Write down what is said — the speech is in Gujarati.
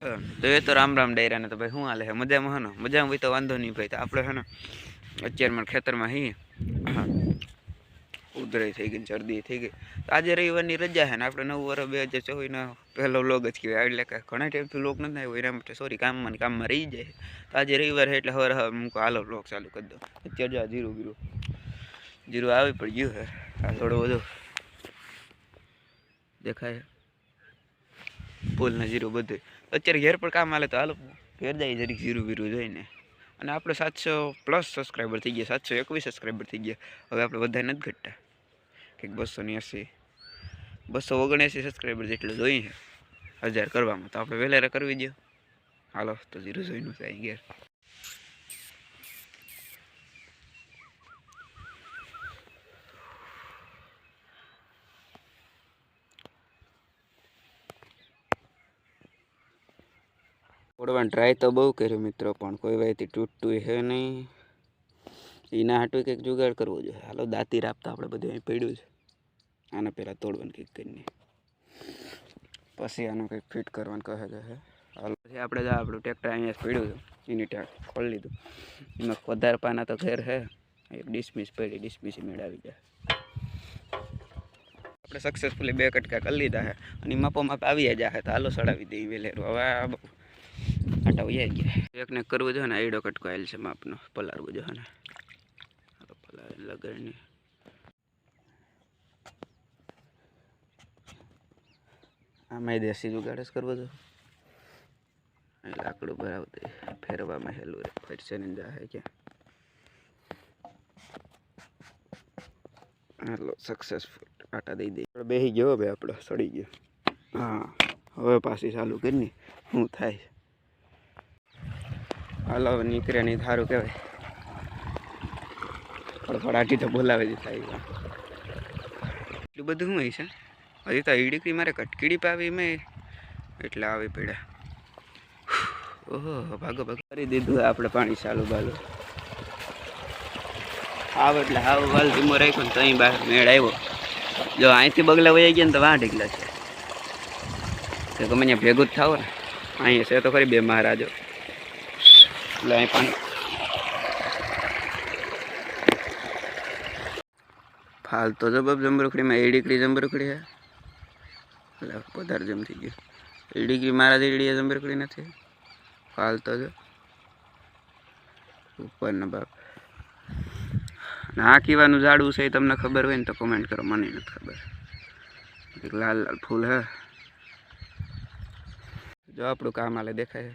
તો એ તો રામ રામ ડાયરા ને તો ભાઈ શું હાલે છે? મજામાં હે ને? મજામાં હોય તો વાંધો નહીં ભાઈ. આપણે હે ને અત્યારમાં ખેતરમાં હી, ઉધરાઈ થઈ ગઈ શરદી થઈ ગઈ. તો આજે રવિવારની રજા છે ને, આપણે નવું વર્ષ બે હજાર ચોવીસનો પહેલો લોગ જ કહેવાય. એટલે કે ઘણા ટાઈમથી લોક નથી આવ્યો, એના માટે સોરી કામમાં કામમાં રહી જાય. તો આજે રવિવાર એટલે હવે હવે મૂકો, હાલો લોક ચાલુ કરી દો અત્યારે જો જીરું બીરું, જીરું આવી પણ ગયું છે. આ થોડું બધું દેખાય. પુલ ને જીરું બધું અત્યારે ઘેર પર કામ હાલે તો હાલો. ઘેર જાય જરીક જીરું બીરું જોઈને. અને આપણે સાતસો પ્લસ સબસ્ક્રાઈબર થઈ ગયા, સાતસો એકવીસ સબસ્ક્રાઈબર થઈ ગયા. હવે આપણે વધારે નથી ઘટતા. કંઈક બસો ને એંસી, બસો ઓગણએંસી સબસ્ક્રાઈબર જેટલું જોઈએ હજાર કરવામાં. તો આપણે વહેલા કરવી દો હાલો, તો જીરું જોઈનું થાય ઘેર. ઓડવાનું ટ્રાય તો બહુ કર્યો મિત્રો, પણ કોઈ વાયથી તૂટતું હે નહીં. એના હાટું કંઈક જુગાડ કરવો જોઈએ. હાલો, દાંતી રાપતા આપણે બધું અહીં પડ્યું છે. આને પહેલાં તોડવાનું કંઈક કરીને પછી આનું કંઈક ફિટ કરવાનું કહે છે. હાલો, પછી આપણે જો આપણું ટ્રેક્ટર અહીંયા પડ્યું છે. એની ટેક ખોલી લીધું. એમાં વધારે પાના તો ઘેર છે એક ડિસમિસ પડી ડિસમિસ મેળવી જાય આપણે સક્સેસફુલી બે કટકા કરી લીધા છે અને માપો માપ આવી જાય તો હાલો, સડાવી દઈએ વહેલેરું હવે આટા વૈયા ગયા. એકને કરવું જોઈએ ને આઈડો કટકો આવેલ છે માપનો. પલાળવું જોઈએ ને. પલાળ લગાડની. આમાં દેશી જુગાડ જ કરવો જોઈએ. લાકડું ભરાવતી ફેરવામાં હેલું રે. ફરશે ને જાહે ક્યાં. હાલો સક્સેસફુલ આટા દઈ દઈએ બેસી ગયો હવે આપણો, સડી ગયો. હા, હવે પાછી ચાલુ કરીને. શું થાય? હાલો નીકળે નહીં સારું કહેવાય ફળફળાટી તો બોલાવે જ થાય એટલું બધું શું છે. હજી તો ઈડીકડી મારે કટકીડી પાવી મેં. એટલે આવી પડ્યા. ઓહો, ભાગો ભાગો. કરી દીધું આપણે પાણી ચાલુ બાલુ. આવ એટલે આવ વાલ ધીમો રાખ્યો ને તો અહીં બહાર મેળ આવ્યો. જો અહીંથી બગલા વહી ગયા ને તો વાં ઢીકલા છે. તો ગમે ભેગું જ થાવ ને. અહીંયા છે તો ખરી બે મહારાજો. એટલે અહીં પાણી. ફાલતો જબાબ જંબરખડીમાં. એડીકડી જંબરખડી હે? એટલે વધારે જમ થઈ ગયો. એડીકડી મારા જેડી જંબરખડી નથી. ફાલતો જ. ઉપરના બાપ અને આ કીવાનું ઝાડવું છે એ તમને ખબર હોય ને તો કોમેન્ટ કરો. મને નથી ખબર. લાલ લાલ ફૂલ હે. જો આપણું કામ આલે દેખાય.